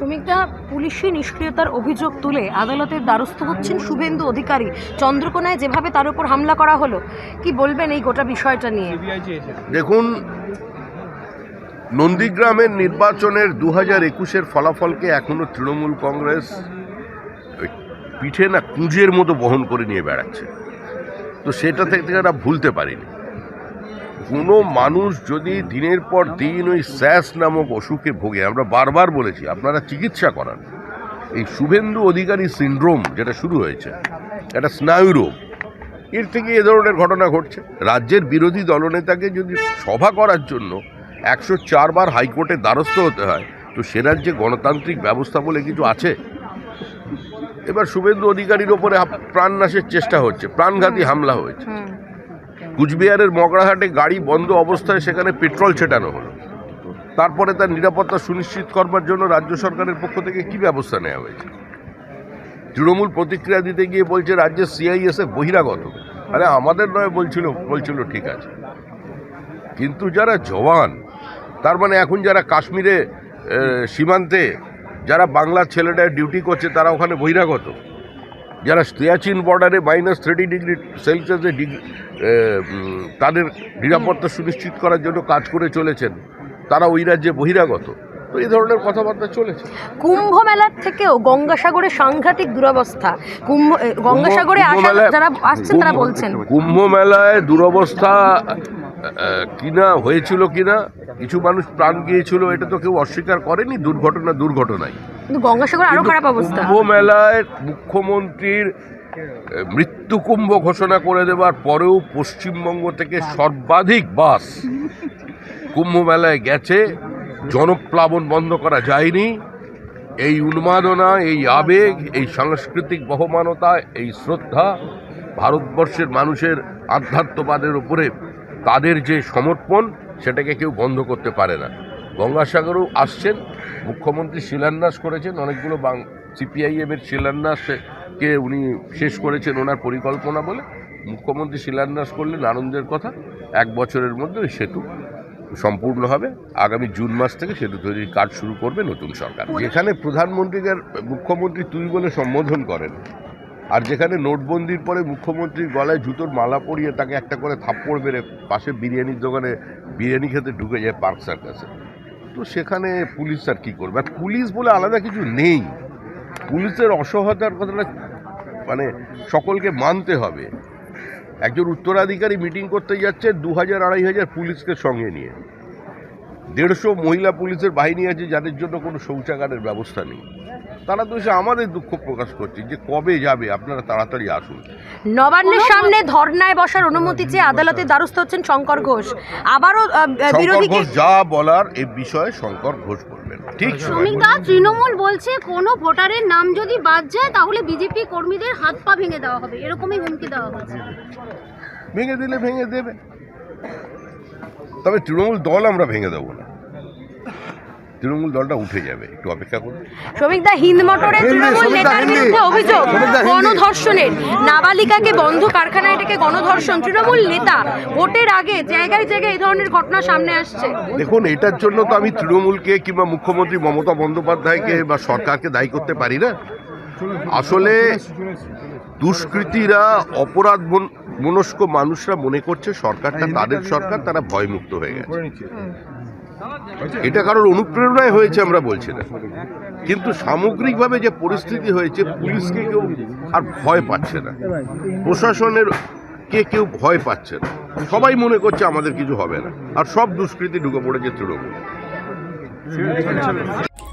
শ্রমিকরা পুলিশি নিষ্ক্রিয়তার অভিযোগ তুলে আদালতের দ্বারস্থ হচ্ছেন শুভেন্দু অধিকারী। চন্দ্রকোনায় যেভাবে তার উপর হামলা করা হলো কি বলবেন এই গোটা বিষয়টা নিয়ে? দেখুন নন্দীগ্রামের নির্বাচনের দু হাজার একুশের ফলাফলকে এখনও তৃণমূল কংগ্রেস পিঠে না কুঁজের মতো বহন করে নিয়ে বেড়াচ্ছে। তো সেটা থেকে তারা ভুলতে পারিনি। কোনো মানুষ যদি দিনের পর দিন ওই স্যাস নামক অসুখে ভোগে, আমরা বারবার বলেছি, আপনারা চিকিৎসা করান। এই শুভেন্দু অধিকারী সিন্ড্রোম যেটা শুরু হয়েছে, এটা স্নায়ু রোগ এর থেকে এ ধরনের ঘটনা ঘটছে। রাজ্যের বিরোধী দলনেতাকে যদি সভা করার জন্য একশো চারবার হাইকোর্টের দ্বারস্থ হতে হয়, তো সে রাজ্যে গণতান্ত্রিক ব্যবস্থা বলে কিছু আছে? এবার শুভেন্দু অধিকারীর ওপরে প্রাণনাশের চেষ্টা হচ্ছে, প্রাণঘাতী হামলা হয়েছে। কুচবিহারের মগড়াহাটে গাড়ি বন্ধ অবস্থায় সেখানে পেট্রোল ছেটানো হলো। তারপরে তার নিরাপত্তা সুনিশ্চিত করবার জন্য রাজ্য সরকারের পক্ষ থেকে কি ব্যবস্থা নেওয়া হয়েছে? তৃণমূল প্রতিক্রিয়া দিতে গিয়ে বলছে, রাজ্যের সিআইএসএফ বহিরাগত। আরে আমাদের নয়, বলছিল বলছিল, ঠিক আছে। কিন্তু যারা জওয়ান, তার মানে এখন যারা কাশ্মীরে সীমান্তে, যারা বাংলার ছেলেটা ডিউটি করছে, তারা ওখানে বহিরাগত। যারা সিয়াচিন বর্ডারে মাইনাস থার্টি ডিগ্রি সেলসিয়াসে ডিগ্রি তাদের নিরাপত্তা সুনিশ্চিত করার জন্য কাজ করে চলেছেন তারা ওই রাজ্যে বহিরাগত। তো এই ধরনের কথাবার্তা চলেছে। কুম্ভ মেলার থেকেও গঙ্গাসাগরে সাংঘাতিক দুরবস্থা। কুম্ভ গঙ্গাসাগরে যারা আসছেন তারা বলছেন। কুম্ভ মেলায় দুরবস্থা কিনা হয়েছিল কিনা কিছু মানুষ প্রাণ গিয়েছিল এটা তো কেউ অস্বীকার করেনি দুর্ঘটনা দুর্ঘটনাই কিন্তু গঙ্গাসাগর আরও খারাপ অবস্থা। কুম্ভ মেলায় মুখ্যমন্ত্রীর মৃত্যু কুম্ভ ঘোষণা করে দেওয়ার পরেও পশ্চিমবঙ্গ থেকে সর্বাধিক বাস কুম্ভ মেলায় গেছে। জনপ্লাবন বন্ধ করা যায়নি। এই উন্মাদনা এই আবেগ এই সাংস্কৃতিক বহমানতা এই শ্রদ্ধা ভারতবর্ষের মানুষের আধ্যাত্মবাদের উপরে তাদের যে সমর্পণ সেটাকে কেউ বন্ধ করতে পারে না। গঙ্গাসাগরও আসছেন। মুখ্যমন্ত্রী শিলান্যাস করেছেন। অনেকগুলো বাং সিপিআইএমের শিলান্যাসকে উনি শেষ করেছেন ওনার পরিকল্পনা বলে। মুখ্যমন্ত্রী শিলান্যাস করলেন আনন্দের কথা। এক বছরের মধ্যে ওই সেতু সম্পূর্ণ হবে। আগামী জুন মাস থেকে সেতু তৈরির কাজ শুরু করবে নতুন সরকার। যেখানে প্রধানমন্ত্রীকে মুখ্যমন্ত্রী তুই বলে সম্বোধন করেন আর যেখানে নোটবন্দির পরে মুখ্যমন্ত্রীর গলায় জুতোর মালা পরিয়ে তাকে একটা করে থাপ্পড় মেরে পাশে বিরিয়ানির দোকানে বিরিয়ানি খেতে ঢুকে যায় পার্ক সার্কাসে। তো সেখানে পুলিশ আর কী করবে? আর পুলিশ বলে আলাদা কিছু নেই। পুলিশের অসহায়তার কথাটা মানে সকলকে মানতে হবে। একজন উত্তরাধিকারী মিটিং করতে যাচ্ছে দু হাজার আড়াই হাজার পুলিশকে সঙ্গে নিয়ে। দেড়শো মহিলা পুলিশের বাহিনী আছে যাদের জন্য কোনো শৌচাগারের ব্যবস্থা নেই। তারা তো এসে আমাদের দুঃখ প্রকাশ করছে যে কবে যাবে? আপনারা তাড়াতাড়ি আসুন। নবান্নের সামনে ধর্নায় বসার অনুমতি চেয়ে আদালতের দ্বারস্থ হচ্ছেন শঙ্কর ঘোষ। আবারও বিরোধীকে ঘোষ যা বলার এই বিষয়ে শঙ্কর ঘোষ বলবেন। ঠিক? শ্রমিকদা তৃণমূল বলছে কোনো ভোটারের নাম যদি বাদ যায় তাহলে বিজেপি কর্মীদের হাত পা ভেঙে দেওয়া হবে। এরকমই হুমকি দেওয়া হয়েছে ভেঙে দিলে ভেঙে দেবে। তবে তৃণমূল দল আমরা ভেঙে দেবো না। তৃণমূল দলটা উঠে যাবে একটু অপেক্ষা করুন। শ্রমিকদা হিন্দ মোটরে তৃণমূল নেতার বিরুদ্ধে অভিযোগ গণধর্ষণের। নাবালিকাকে বন্ধ কারখানায় ডেকে গণধর্ষণ। তৃণমূল নেতা ভোটের আগে জায়গায় জায়গায় এই ধরনের ঘটনা সামনে আসছে। দেখুন এটার জন্য তো আমি তৃণমূলকে কিংবা মুখ্যমন্ত্রী মমতা বন্দ্যোপাধ্যায়কে বা সরকারকে দায়ী করতে পারি না। আসলে দুষ্কৃতীরা অপরাধ মনস্ক মানুষরা মনে করছে সরকারটা তাদের সরকার তারা ভয়মুক্ত হয়ে গেছে। এটা কারোর অনুপ্রেরণায় হয়েছে আমরা বলছি না। কিন্তু সামগ্রিকভাবে যে পরিস্থিতি হয়েছে পুলিশকে কেউ আর ভয় পাচ্ছে না। প্রশাসনের কে কেউ ভয় পাচ্ছে না। সবাই মনে করছে আমাদের কিছু হবে না। আর সব দুষ্কৃতি ঢুকে পড়েছে তৃণমূল।